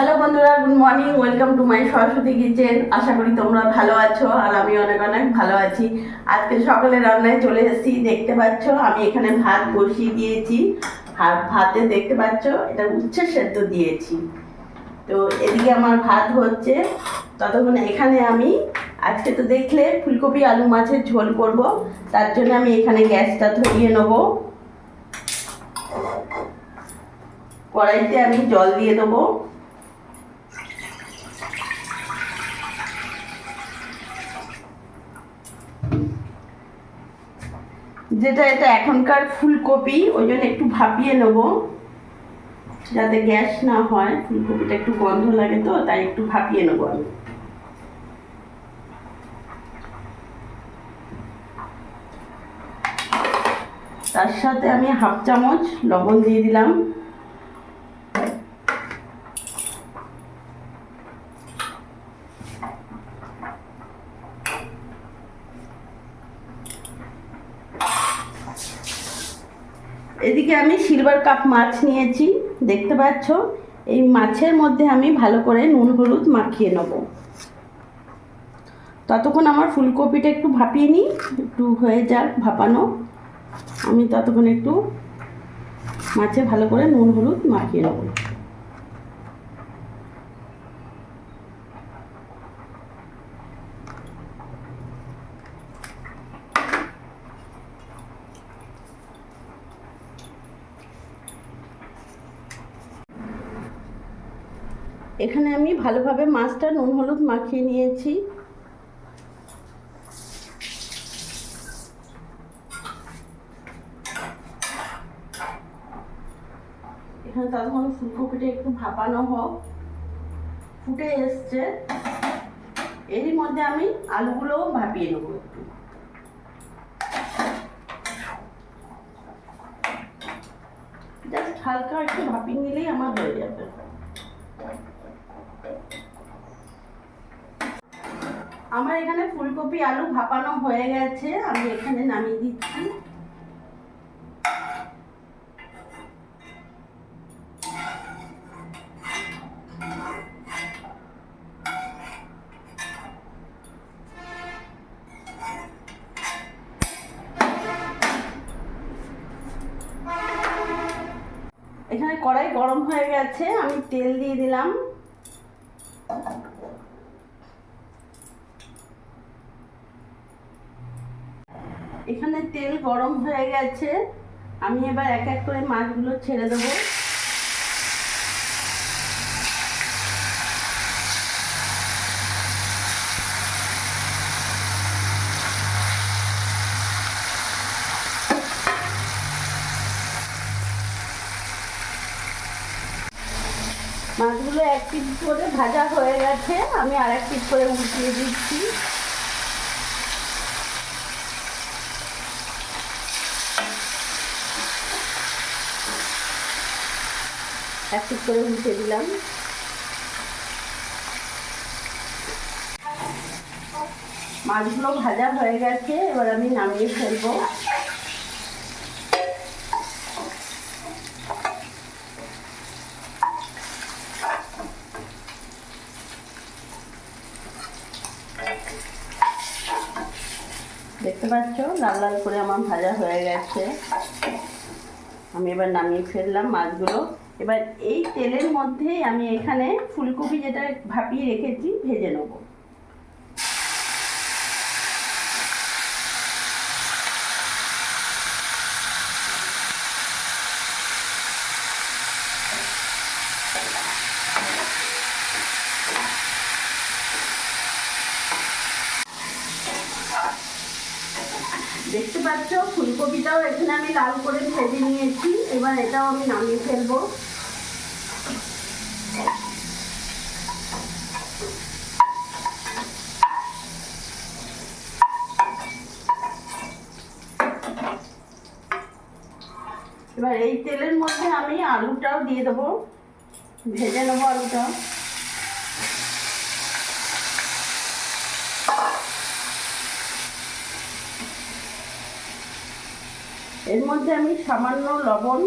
Hello বন্ধুরা good morning welcome to my Saraswati kitchen আশা করি তোমরা ভালো আছো আর আমি অনেক অনেক ভালো আছি। আজকে সকালে রান্নায় চলে এসেছি, দেখতে পাচ্ছ, আমি এখানে ভাত বসিয়ে দিয়েছি। আর ভাতে দেখতে পাচ্ছ, এটা উচ্ছে সেদ্ধ দিয়েছি। তো এদিকে আমার ভাত হচ্ছে, ততক্ষণ এখানে আমি, আজকে তো দেখলে ফুলকপি, আলু মাছের ঝোল করব, তার জন্য আমি এখানে গ্যাসটা ধরিয়ে নেব। কড়াইতে আমি জল দিয়ে দেবো। যেটা এটা এখনকার ফুলকপি, ওই জন্য একটু ভাপিয়ে নেব। যাতে গ্যাস না হয়, ফুলকপিটা একটু গন্ধ লাগে তো, তাই একটু ভাপিয়ে নেব আমি। তার সাথে আমি হাফ চামচ লবণ দিয়ে দিলাম। এদিকে আমি সিলভার কাপ মাছ নিয়েছি, দেখতে পাচ্ছ? এই মাছের মধ্যে আমি ভালো করে নুন, হলুদ মাখিয়ে নেব। ততক্ষণ আমার ফুলকপিটা একটু ভাপিয়ে নিই, একটু হয়ে যাক ভাপানো। আমি ততক্ষণ একটু মাছে ভালো করে নুন, হলুদ মাখিয়ে নেব। এখানে আমি ভালোভাবে মাছটা নুন হলুদ মাখিয়ে নিয়েছি। এখানে তখন ফুলকপিটা একটু ভাপানো হোক। ফুটে এসছে। এরই মধ্যে আমি আলুগুলোও ভাপিয়ে নেব একটু। জাস্ট হালকা একটু ভাপিয়ে নিলেই আমার হয়ে যাবে। আমার এখানে ফুলকপি আলু ভাপানো হয়ে গেছে আমি এখানে নামিয়ে দিচ্ছি। এখানে তেল গরম হয়ে গেছে। আমি এবার এক এক করে মাছগুলো ছেড়ে দেবো। মাছগুলো এক পিস করে ভাজা হয়ে গেছে। আমি আর এক পিস করে উল্টিয়ে দিচ্ছি। এক করে উল্টে দিলাম। মাছগুলো ভাজা হয়ে গেছে, এবার আমি নামিয়ে ফেলব। দেখতে পাচ্ছ? লাল লাল করে আমার ভাজা হয়ে গেছে। আমি এবার নামিয়ে ফেললাম মাছগুলো। এবার এই তেলের মধ্যেই আমি এখানে ফুলকপি যেটা ভাপিয়ে রেখেছি, ভেজে নেব। দেখতে পাচ্ছ, ফুলকপিটাও এখানে আমি লাল করে ভেজে নিয়েছি। এবার এটাও আমি নামিয়ে ফেলব। আলুটাও দিয়ে দেবো। ভেজে নেব আলুটা। এর মধ্যে আমি সামান্য লবণ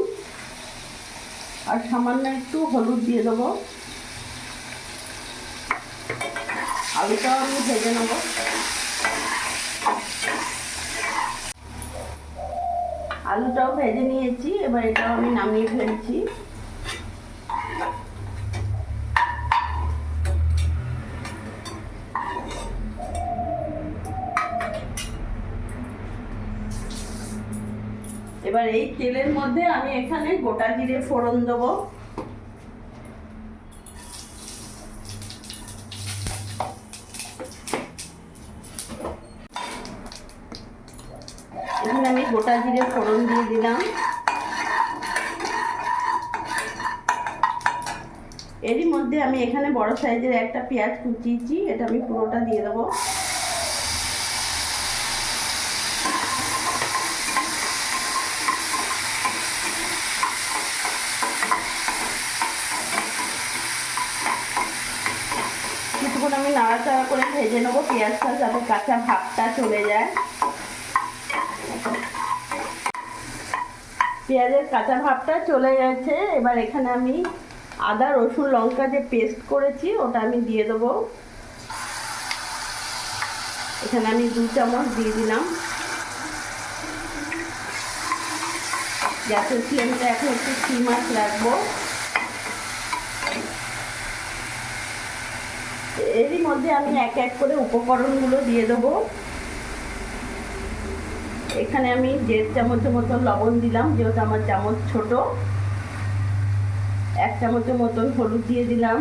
আর সামান্য একটু হলুদ দিয়ে দেবো। আলুটাও আমি ভেজে নেব। আলুটাও ভেজে নিয়েছি, এবার এটাও আমি নামিয়ে ফেলছি। এবার এই তেলের মধ্যে আমি এখানে গোটা জিরে ফোড়ন দেবো। এখানে আমি গোটা জিরে ফোড়ন দিয়ে দিলাম। এরই মধ্যে আমি এখানে বড় সাইজের একটা পেঁয়াজ কুচিয়েছি, এটা আমি পুরোটা দিয়ে দেবো। কিছুক্ষণ আমি নাড়াচাড়া করে ভেজে নেব, পেঁয়াজটা যাতে কাঁচা ভাবটা চলে যায়। পেঁয়াজের কাঁচা ভাবটা চলে গেছে। এবার এখানে আমি আদা, রসুন, লঙ্কা যে পেস্ট করেছি, ওটা আমি দিয়ে দেবো। এখানে আমি দু চামচ দিয়ে দিলাম। গ্যাসের ফ্লেমটা এখন একটু সিমাস রাখব। এরই মধ্যে আমি এক এক করে উপকরণগুলো দিয়ে দেবো। এখানে আমি দেড় চামচের মতন লবণ দিলাম, যেহেতু আমার চামচ ছোট, এক চামচের মতন হলুদ দিয়ে দিলাম,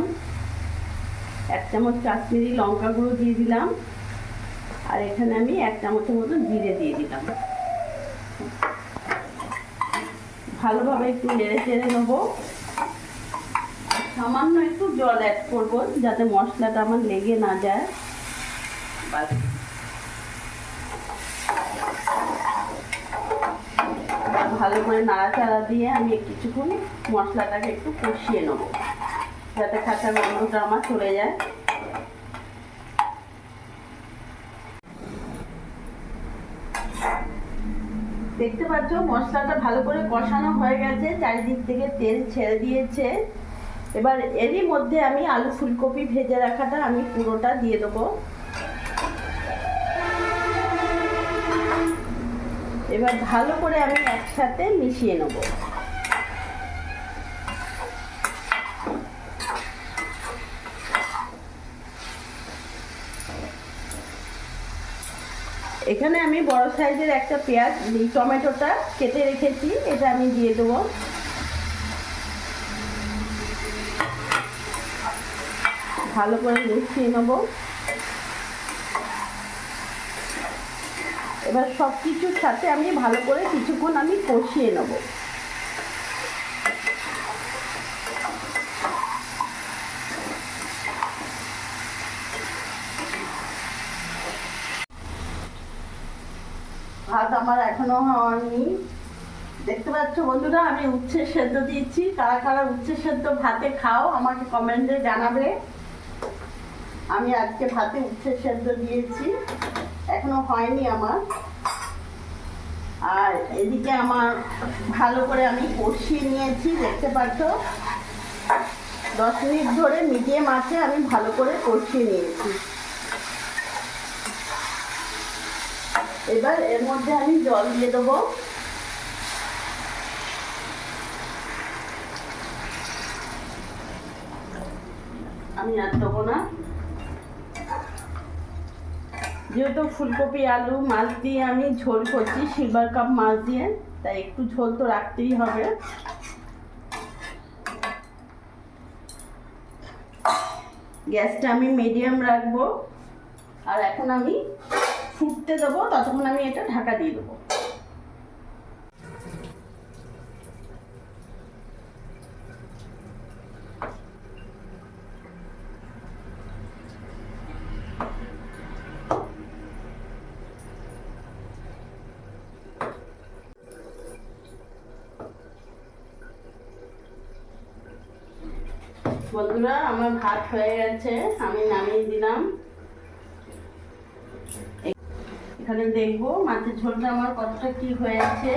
এক চামচ কাশ্মীরি লঙ্কা গুঁড়ো দিয়ে দিলাম, আর এখানে আমি এক চামচের মতন জিরে দিয়ে দিলাম। ভালোভাবে একটু নেড়ে চেড়ে নেব। সামান্য একটু জল অ্যাড করব, যাতে মশলাটা আমার লেগে না যায়। ভালো করে নাড়াচাড়া দিয়ে আমি কিছুক্ষণ মশলাটাকে একটু কষিয়ে নেব। যাতে কাঁচা গন্ধটা আমার চলে যায়। দেখতে পাচ্ছ, মশলাটা ভালো করে কষানো হয়ে গেছে, চারিদিক থেকে তেল ছেড়ে দিয়েছে। এবার এরই মধ্যে আমি আলু ফুলকপি ভেজে রাখাটা আমি পুরোটা দিয়ে দেবো। এবার ভালো করে আমি একসাথে মিশিয়ে নেব। এখানে আমি বড় সাইজের একটা পেঁয়াজ টমেটোটা কেটে রেখেছি, এটা আমি দিয়ে দেবো। ভালো করে মিশিয়ে নেব। এবার সব কিছুর সাথে আমি ভালো করে কিছুক্ষণ আমি কষিয়ে নেব। ভাত আমার এখনও হয়নি। দেখতে পাচ্ছ বন্ধুরা, আমি উচ্ছে সেদ্ধ দিয়েছি কারা কারা উচ্ছে সেদ্ধ ভাতে খাও, আমাকে কমেন্টে জানাবে। আমি আজকে ভাতে উচ্ছে সেদ্ধ দিয়েছি। এখনও হয়নি আমার। আর এদিকে আমার ভালো করে আমি কষিয়ে নিয়েছি, দেখতে পাচ্ছ? দশ মিনিট ধরে মিডিয়াম আছে, আমি ভালো করে কষিয়ে নিয়েছি। এবার এর মধ্যে আমি জল দিয়ে দেবো। আমি আর দেবো না। যেহেতু ফুলকপি, আলু, মাছ দিয়ে আমি ঝোল করছি সিলভার কাপ মাছ দিয়ে, তাই একটু ঝোল তো রাখতেই হবে। গ্যাসটা আমি মিডিয়াম রাখব, আর এখন আমি ফুটতে দেবো, ততক্ষণ আমি এটা ঢাকা দিয়ে দেবো। বন্ধুরা, আমার ভাত হয়ে গেছে, আমি নামিয়ে দিলাম। এখানে দেখব মাছের ঝোলটা আমার কতটা কি হয়েছে।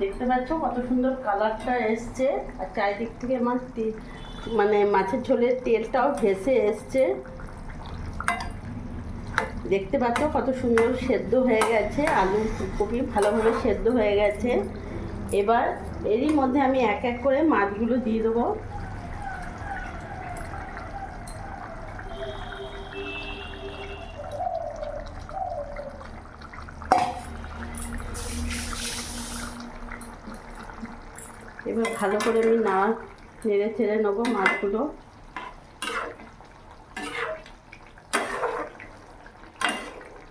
দেখতে পাচ্ছ কত সুন্দর কালারটা এসছে, আর চারিদিক থেকে আমার মানে মাছের ঝোলের তেলটাও ভেসে এসছে। দেখতে পাচ্ছ কত সুন্দর সেদ্ধ হয়ে গেছে আলু ফুলকপি ভালোভাবে সেদ্ধ হয়ে গেছে। এবার এরই মধ্যে আমি এক এক করে মাছগুলো দিয়ে দেবো। এবার ভালো করে আমি না নেড়ে ছেড়ে নেব মাছগুলো।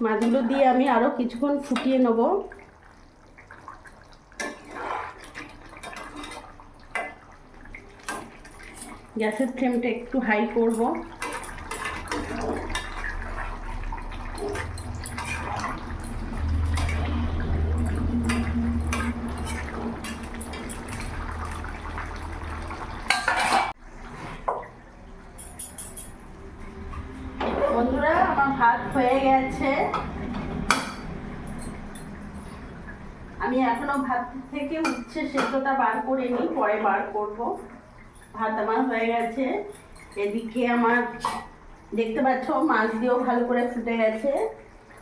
মাছগুলো দিয়ে আমি আরও কিছুক্ষণ ফুটিয়ে নেব। গ্যাসের ফ্লেমটা একটু হাই করব। বন্ধুরা, আমার ভাত হয়ে গেছে। আমি এখনও ভাত থেকে উচ্ছে সেদ্ধটা বার করিনি, পরে বার করব। ভাত আমার হয়ে গেছে। এদিকে আমার, দেখতে পাচ্ছ, মাছ দিয়েও ভালো করে ফুটে গেছে।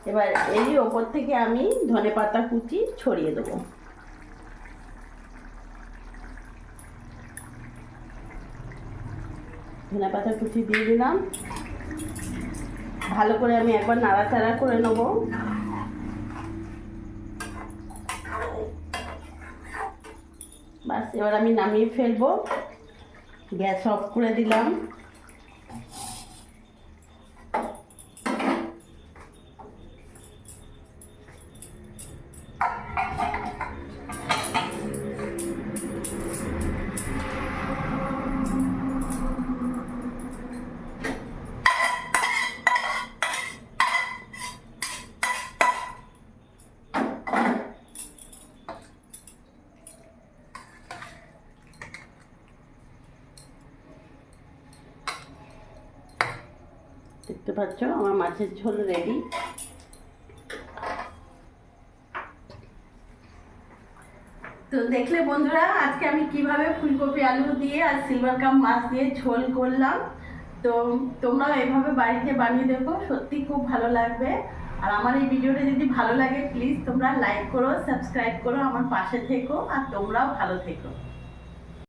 এবার এরই ওপর থেকে আমি ধনে পাতা কুচি ছড়িয়ে দেবো। ধনে পাতা কুচি দিয়ে দিলাম। ভালো করে আমি একবার নাড়াচাড়া করে নেব। বাস, এবার আমি নামিয়ে ফেলব। গ্যাস অফ করে দিলাম। পাচ্ছ আমার মাছের ঝোল রেডি তো দেখলে বন্ধুরা, আজকে আমি কীভাবে ফুলকপি আলু দিয়ে আর সিলভার কাপ মাছ দিয়ে ঝোল করলাম। তো তোমরাও এভাবে বাড়িতে বানিয়ে দেখো, সত্যি খুব ভালো লাগবে। আর আমার এই ভিডিওটা যদি ভালো লাগে প্লিজ তোমরা লাইক করো সাবস্ক্রাইব করো, আমার পাশে থেকো, আর তোমরাও ভালো থেকো।